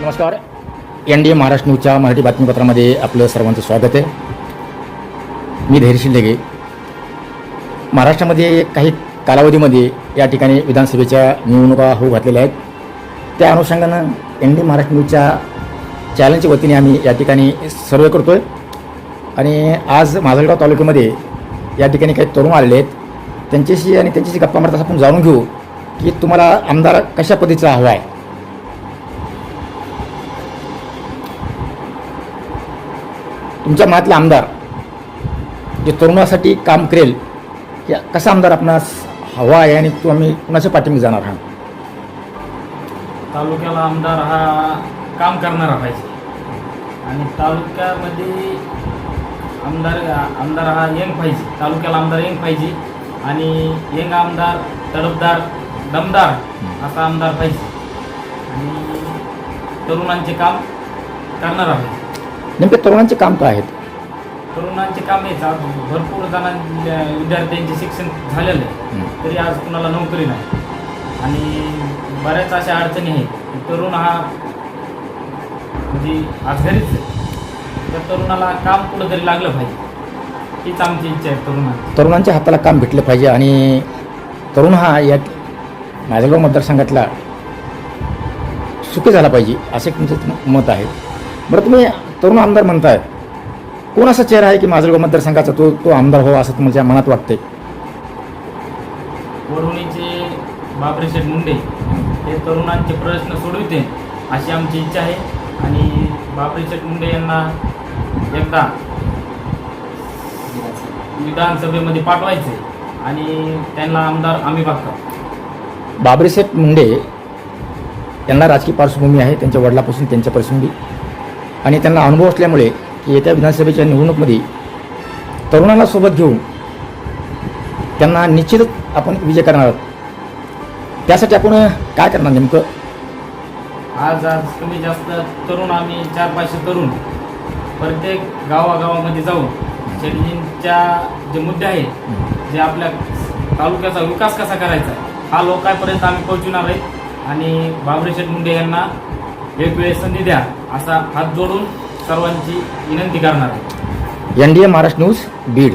नमस्कार. N D A Maharashtra न्यूजच्या मराठी बातमीपत्रामध्ये आपलं सर्वांचं स्वागत आहे. मी धैर्यशील लेगे महाराष्ट्रामध्ये काही कालावधीमध्ये या ठिकाणी विधानसभेच्या निवडणुका होऊ घातलेल्या आहेत. त्या अनुषंगानं एन डी महाराष्ट्र न्यूजच्या चॅनलच्या वतीने आम्ही या ठिकाणी सर्वे करतो आहे आणि आज माजलगाव तालुक्यामध्ये या ठिकाणी काही तरुण आलेले आहेत. त्यांच्याशी आणि त्यांच्याशी गप्पा मारत आपण जाणून घेऊ की तुम्हाला आमदार कशा पद्धतीचा हवा आहे. तुमच्या मनातला आमदार जे तरुणासाठी काम करेल की कसा आमदार आपणास हवा आहे आणि तो आम्ही कुणाच्या पाठीमागे जाणार आहात तालुक्याला आमदार हा काम करणारा पाहिजे आणि तालुक्यामध्ये आमदार आमदार हा यंग पाहिजे. तालुक्याला आमदार यंग पाहिजे. आणि यंग आमदार तडफदार दमदार असा आमदार पाहिजे. आणि तरुणांचे काम करणारा पाहिजे नेमके तरुणांचे काम काय आहेत? तरुणांचे काम आज भरपूर जणांच्या विद्यार्थ्यांचे शिक्षण झालेलं आहे. हं. तरी आज कुणाला नोकरी नाही. आणि बऱ्याच अशा अडचणी आहेत. की तरुण हा म्हणजे आज घरीच आहे. त्या तरुणाला काम कुठंतरी लागलं पाहिजे. हीच आमची इच्छा आहे तरुणांची. तरुणांच्या हाताला काम भेटलं पाहिजे आणि तरुण हा या माझ्यागाव मतदारसंघातला सुखी झाला पाहिजे असे तुमचं मत आहे. बरं तुम्ही तरुण आमदार म्हणताय. कोण असा चेहरा आहे की माझगाव मतदारसंघाचा? तो तो आमदार व्हावा असं तुमच्या मनात वाटते वडवणीचे बाबरी शेठ मुंडे हे तरुणांचे प्रश्न सोडविते अशी आमची इच्छा आहे. आणि बाबरी शेठ मुंडे यांना एकदा विधानसभेमध्ये पाठवायचे आणि त्यांना आमदार आम्ही बघतो. बाबरीसाहेब मुंडे यांना राजकीय पार्श्वभूमी आहे त्यांच्या वडिलापासून त्यांच्या प्रसंगी. आणि त्यांना अनुभव असल्यामुळे की येत्या विधानसभेच्या निवडणुकीमध्ये तरुणाला सोबत घेऊन त्यांना निश्चितच आपण विजय करणार आहोत. त्यासाठी आपण काय करणार नेमकं? आज आज कमी जास्त तरुण आम्ही चार पाचशे तरुण प्रत्येक गावागावामध्ये जाऊन शेतजींच्या जे मुद्दे आहेत जे आपल्या तालुक्याचा विकास कसा करायचा हा लोकांपर्यंत आम्ही पोहोचवणार आहे. आणि बाबरे शेठ मुंडे यांना एक संधी द्या असा हात जोडून सर्वांची विनंती करणार N D A Maharashtra news Beed.